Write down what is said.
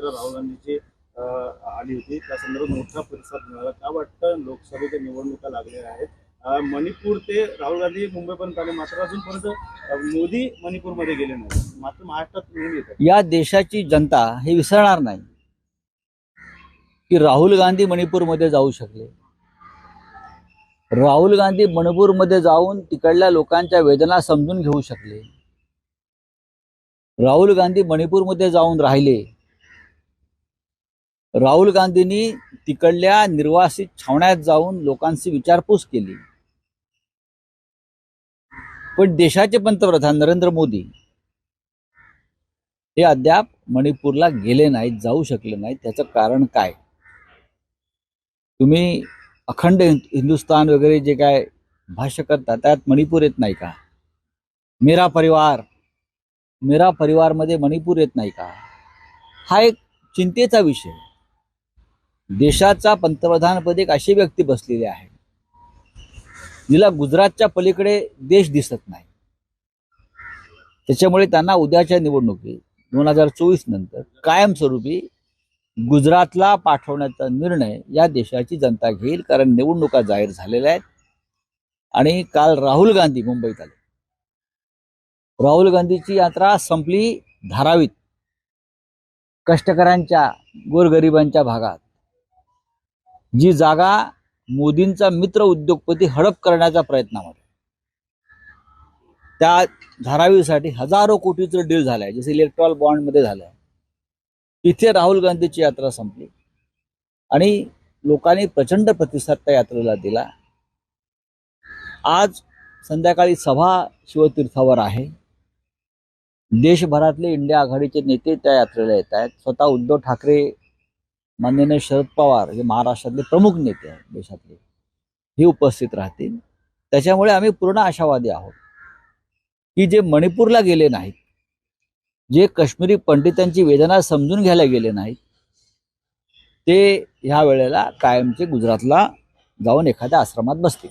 यात्रा राहुल गांधीची आली होती त्या संदर्भात मोठा प्रतिसाद मिळाला. काय वाटतं? लोकसभेच्या निवडणुका लागलेल्या आहेत. मणिपूर ते राहुल गांधी मुंबईपर्यंत आले. मात्र अजूनपर्यंत मोदी मणिपूरमध्ये गेले नाही मात्र महाराष्ट्रात येतात. या देशाची जनता हे विसरणार नाही की राहुल गांधी मणिपूरमध्ये जाऊ शकले. राहुल गांधी मणिपूरमध्ये जाऊन तिकडल्या लोकांच्या वेदना समजून घेऊ शकले. राहुल गांधी मणिपूरमध्ये जाऊन राहिले. राहुल गांधींनी तिकडल्या निर्वासित छावण्यात जाऊन लोकांची विचारपूस केली. पण देशाचे पंतप्रधान नरेंद्र मोदी हे अद्याप मणिपूरला गेले नाहीत जाऊ शकले नाहीत. त्याचं कारण काय? तुम्ही अखंड हिंदुस्थान वगैरे जे काय भाष्य करता त्यात मणिपूर येत नाही का? मेरा परिवार मेरा परिवारमध्ये मणिपूर येत नाही का? हा एक चिंतेचा विषय देशाचा पंतप्रधानपद एक अशी व्यक्ती बसलेली आहे. जिला गुजरातच्या पलीकडे देश दिसत नाही. त्याच्यामुळे त्यांना उद्याच्या निवडणुकीत दोन हजार चोवीस नंतर कायमस्वरूपी गुजरातला पाठवण्याचा निर्णय या देशाची जनता घेईल कारण निवडणुका जाहीर झालेल्या आहेत. आणि काल राहुल गांधी मुंबईत आले. राहुल गांधीची यात्रा संपली धारावीत. कष्टकऱ्यांच्या गोरगरिबांच्या भागात. जी जागा मोदींचा मित्र उद्योगपती हडप करण्याच्या प्रयत्नामध्ये. त्या धारावीसाठी हजारो कोटीचं डील झालंय. जसं इलेक्ट्रॉल बॉन्डमध्ये झालं. तिथे राहुल गांधीची यात्रा संपली. आणि लोकांनी प्रचंड प्रतिसाद त्या यात्रेला दिला. आज संध्याकाळी सभा शिवतीर्थावर आहे. देशभरातले इंडिया आघाडीचे नेते त्या यात्रेला येत आहेत. स्वतः उद्धव ठाकरे माननीय शरद पवार जे महाराष्ट्रातले प्रमुख नेते आहेत देशातले. हे उपस्थित राहतील. त्याच्यामुळे आम्ही पूर्ण आशावादी आहोत. की जे मणिपूरला गेले नाहीत जे काश्मीरी पंडितांची वेदना समजून घ्यायला गेले नाहीत ते ह्या वेळेला कायमचे गुजरातला जाऊन एखाद्या आश्रमात बसतील.